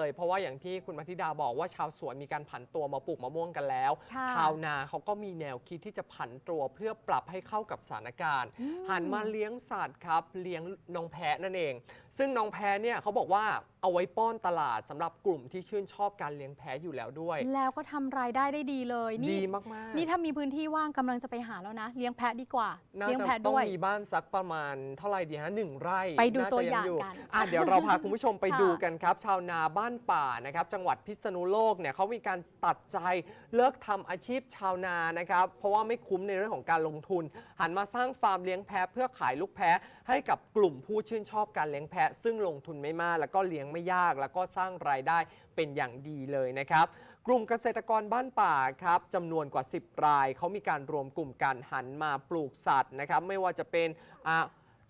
เลย เพราะว่าอย่างที่คุณมัธิดาบอกว่าชาวสวนมีการผันตัวมาปลูกมะม่วงกันแล้ว ค่ะ ชาวนาเขาก็มีแนวคิดที่จะผันตัวเพื่อปรับให้เข้ากับสถานการณ์อืมหันมาเลี้ยงสัตว์ครับ เลี้ยงน้องแพะนั่นเอง ซึ่งน้องแพะเนี่ยเขาบอกว่าเอาไว้ป้อนตลาดสำหรับกลุ่มที่ชื่นชอบการเลี้ยงแพะอยู่แล้วด้วย แล้วก็ทำรายได้ได้ดีเลยนี่ ดีมากๆนี่ถ้ามีพื้นที่ว่างกำลังจะไปหาแล้วนะ เลี้ยงแพะดีกว่า น่าเลี้ยงจะแพะต้องด้วย มีบ้านสักประมาณเท่าไหร่ดีฮะหนึ่งไร่ไปดูน่จะตัวอย่างงกัน อะเดี๋ยวเราพาคุณผู้ชมไปค่ะดูกันครับ ชาวนาบ้านป่านะครับ จังหวัดพิษณุโลกเนี่ยเขามีการตัดใจเลิกทำอาชีพชาวนานะครับ เพราะว่าไม่คุ้มในเรื่องของการลงทุน หันมาสร้างฟาร์มเลี้ยงแพะเพื่อขายลูกแพะให้กับกลุ่มผู้ชื่นชอบการเลี้ยงแพะซึ่งลงทุนไม่มาก แล้วก็เลี้ยงไม่ยาก แล้วก็สร้างรายได้เป็นอย่างดีเลยนะครับกลุ่มเกษตรกรบ้านป่าครับจำนวนกว่า 10 ราย เขามีการรวมกลุ่มกันหันมาปลูกสัตว์นะครับไม่ว่าจะเป็น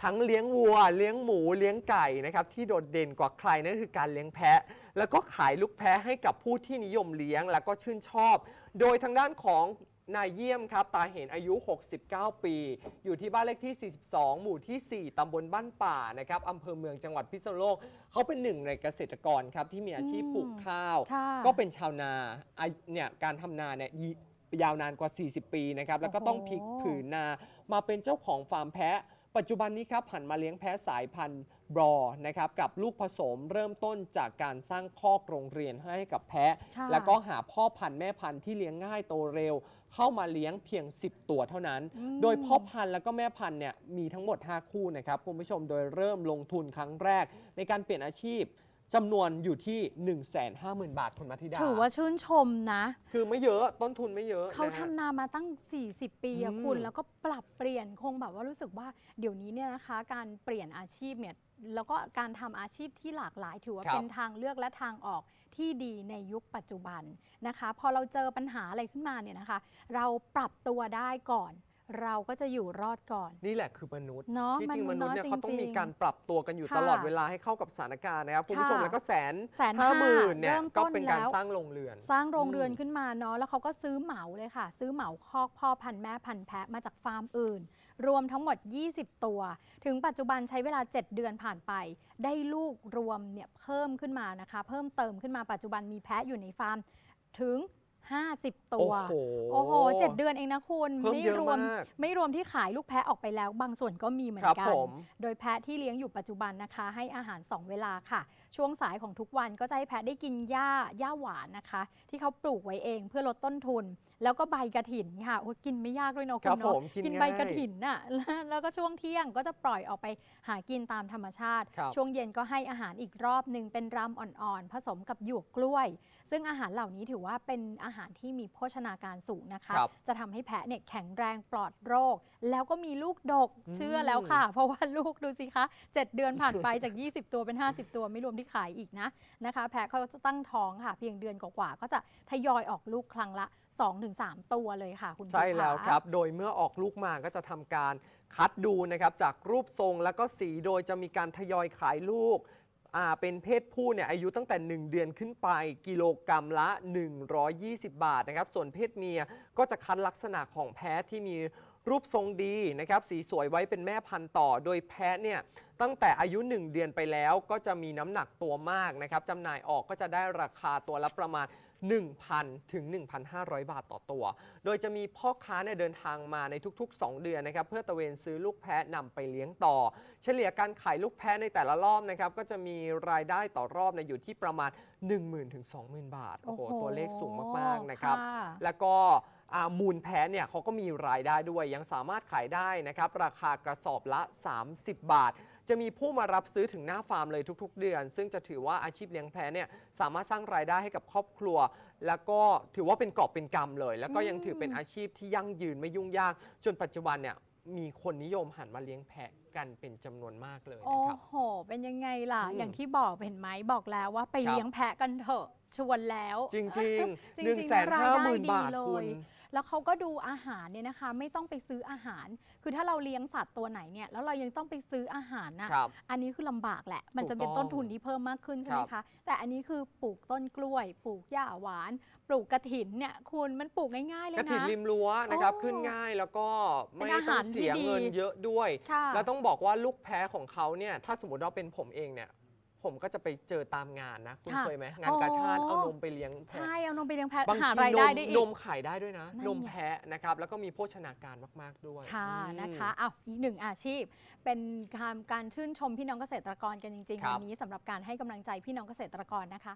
ทั้งเลี้ยงวัว เลี้ยงหมูเลี้ยงไก่นะครับที่โดดเด่นกว่าใครนั่นคือการเลี้ยงแพะ แล้วก็ขายลูกแพะให้กับผู้ที่นิยมเลี้ยง แล้วก็ชื่นชอบ โดยทางด้านของ นายเยี่ยมครับ ตาเห็นอายุ 69 ปี อยู่ที่บ้านเลขที่ 42 หมู่ที่ 4 ตำบลบ้านป่านะครับอำเภอเมืองจังหวัดพิษณุโลก เขาเป็นหนึ่งในเกษตรกรครับ ที่มีอาชีพปลูกข้าว ค่ะ ก็เป็นชาวนาอาเนี่ยการทำนาเนี่ยยยาวนานกว่า 40 ปีนะครับ แล้วก็ต้องพลิกโอ้โหผืนนามาเป็นเจ้าของฟาร์มแพะ ปัจจุบันนี้ครับหันมาเลี้ยงแพะสายพันธุ์บรอนะครับกับลูกผสมเริ่มต้นจากการสร้างคอกโรงเรียนให้กับแพะ ค่ะ แล้วก็หาพ่อพันธุ์แม่พันธุ์ที่เลี้ยงง่ายโตเร็ว เข้ามาเลี้ยงเพียง 10 ตัวเท่านั้นอืมโดยพ่อพันธุ์แล้วก็แม่พันธุ์เนี่ยมีทั้งหมด 5 คู่นะครับคุณผู้ชมโดยเริ่มลงทุนครั้งแรก ในการเปลี่ยนอาชีพจำนวนอยู่ที่ 150,000 บาทคุณมัธิดา ถือว่าชื่นชมนะ คือไม่เยอะต้นทุนไม่เยอะเขานะฮะ ทำนามาตั้ง 40 ปีอะอืมคุณ แล้วก็ปรับเปลี่ยนคงแบบว่ารู้สึกว่าเดี๋ยวนี้เนี่ยนะคะ การเปลี่ยนอาชีพเนี่ย แล้วก็การทำอาชีพที่หลากหลาย ถือว่าครับ เป็นทางเลือกและทางออกที่ดีในยุคปัจจุบันนะคะ พอเราเจอปัญหาอะไรขึ้นมาเนี่ยนะคะ เราปรับตัวได้ก่อน เราก็จะอยู่รอดก่อน นี่แหละคือมนุษย์ เนาะที่จริงมมนุนุษษย์ย์เนี่ยเนอะเขาต้องจริงๆมีการปรับตัวกันอยู่ค่ะตลอดเวลาให้เข้ากับสถานการณ์นะครับคุณผู้ชมค่ะแล้วก็แสนแสนห้าห้าหมื่นเนี่ยเริ่มก็ต้นเป็นการแล้ว สร้างโรงเรือน สร้างโรงเรือนอืมขึ้นมาเนาะแล้วเขาก็ซื้อเหมาเลยค่ะ ซื้อเหมาคอกพ่อพันธุ์แม่พันธุ์แพะมาจากฟาร์มอื่น รวมทั้งหมด 20 ตัว ถึงปัจจุบันใช้เวลา 7 เดือนผ่านไป ได้ลูกรวมเนี่ยเพิ่มขึ้นมานะคะ เพิ่มเติมขึ้นมาปัจจุบันมีแพะอยู่ในฟาร์มถึง 50 ตัว โอ้โหโอ้โหเจ็ดเดือนเองนะคุณเพิ่มไม่เยอะรวมมาก ไม่รวมที่ขายลูกแพะออกไปแล้ว บางส่วนก็มีเหมือครันบกัน ผม โดยแพะที่เลี้ยงอยู่ปัจจุบันนะคะ ให้อาหาร 2 เวลาค่ะ ช่วงสายของทุกวันก็จะให้แพะได้กินหญ้าหญ้าหวานนะคะ ที่เขาปลูกไว้เองเพื่อลดต้นทุน แล้วก็ใบกระถินค่ะโอ้ยกินไม่ยากด้วยเนาะคคุรับณผเนาะมกินกินง่ายใบกระถินน่ะแล้วแล้วก็ช่วงเที่ยงก็จะปล่อยออกไปหากินตามธรรมชาติ ครับ ช่วงเย็นก็ให้อาหารอีกรอบหนึ่งเป็นรำอ่อนๆ ผสมกับหยวกกล้วย ซึ่งอาหารเหล่านี้ถือว่าเป็นอาหารที่มีโภชนาการสูงนะคะ ครับจะทำให้แพะเนี่ยแข็งแรงปลอดโรค แล้วก็มีลูกดกอืม เชื่อแล้วค่ะ เพราะว่าลูกดูสิคะ 7 เดือนผ่านไปจาก 20 ตัวเป็น 50 ตัวไม่รวมที่ขายอีกนะนะคะ แพะเขาจะตั้งท้องค่ะ เพียงเดือนกว่าๆก็จะทยอยออกลูกครั้งละ 2-3 ตัวเลยค่ะ คุณใช่ผู้แล้วะครับ โดยเมื่อออกลูกมาก็จะทำการคัดดูนะครับจากรูปทรงแล้วก็สีโดยจะมีการทยอยขายลูก อ่าเป็นเพศผู้เนี่ยอายุตั้งแต่ 1 เดือนขึ้นไปกิโลกรรัมละ 120 บาทนะครับ ส่วนเพศเมียก็จะคัดลักษณะของแพะที่มีรูปทรงดีนะครับสีสวยไว้เป็นแม่พันธุ์ต่อ โดยแพะเนี่ยตั้งแต่อายุ 1 เดือนไปแล้ว ก็จะมีน้ำหนักตัวมากนะครับจำหน่ายออกก็จะได้ราคาตัวละประมาณ 1,000 ถึง 1,500 บาทต่อตัว โดยจะมีพ่อค้าเนี่ยเดินทางมาในทุก ๆ 2 เดือนนะครับเพื่อตระเวนซื้อลูกแพะนำไปเลี้ยงต่อ เฉลี่ยการขายลูกแพะในแต่ละรอบนะครับก็จะมีรายได้ต่อรอบเนี่ยอยู่ที่ประมาณ 10,000 ถึง 20,000 บาท โอ้โหตัวเลขสูงมากๆนะครับ ค่ะ แล้วก็อ่ามูลแพ้เนี่ยเขาก็มีรายได้ด้วย ยังสามารถขายได้นะครับ ราคากระสอบละ 30 บาท จะมีผู้มารับซื้อถึงหน้าฟาร์มเลยทุก ๆ เดือน ซึ่งจะถือว่าอาชีพเลี้ยงแพะเนี่ยสามารถสร้างรายได้ให้กับครอบครัว แล้วก็ถือว่าเป็นกอบเป็นกำเลย แล้วก็ยังถือเป็นอาชีพที่ยั่งยืนไม่ยุ่งยาก จนปัจจุบันเนี่ยมีคนนิยมหันมาเลี้ยงแพะ กันเป็นจำนวนมากเลยโอ้นะครับ โห เป็นยังไงล่ะ อืม อย่างที่บอกเห็นไหมบอกแล้วว่าไปครับเลี้ยงแพะกันเถอะ ชวนแล้ว จริงๆจริงๆ1นึ่งแสนห้าหมื่นรายได้ดีบาทเลย คุณ แล้วเขาก็ดูอาหารเนี่ยนะคะ ไม่ต้องไปซื้ออาหาร คือถ้าเราเลี้ยงสัตว์ตัวไหนเนี่ย แล้วเรายังต้องไปซื้ออาหารนะครับ อันนี้คือลำบากแหละ มันจะเป็นถูกต้ต้อนงทุนที่เพิ่มมากขึ้นใช่ไหมครัคะบแต่อันนี้คือปลูกต้นกล้วย ปลูกหญ้าหวาน ปลูกกระถินเนี่ยคุณมันปลูกง่ายๆเลยกระนะ ถิ่นริมรั้วนะครับ โอ้ขึ้นง่ายแล้วก็ไม่เป็นอาต้หาอรงเสียที่ดี เงินเยอะด้วย ค่ะ แล้วต้องบอกว่าลูกแพ้ของเขาเนี่ยถ้าสมมติว่าเป็นผมเองเนี่ย ผมก็จะไปเจอตามงานนะ คุณค่ะเคยไหมงานกาชาติอ๋อ เอานมไปเลี้ยงแพะใช่ เอานมไปเลี้ยงแพะบางหาทีรายนได้มได้อีนก มขายได้ด้วยนะ นั่นนมไงแพะนะครับ แล้วก็มีโภชนาการมากๆด้วยค่ะอืม นะคะอ้าวอีกหนึ่งอาชีพ เป็นการการชื่นชมพี่น้องเกษตรกรกันจริงๆครัวับ นนี้สำหรับการให้กำลังใจพี่น้องเกษตรกรนะคะ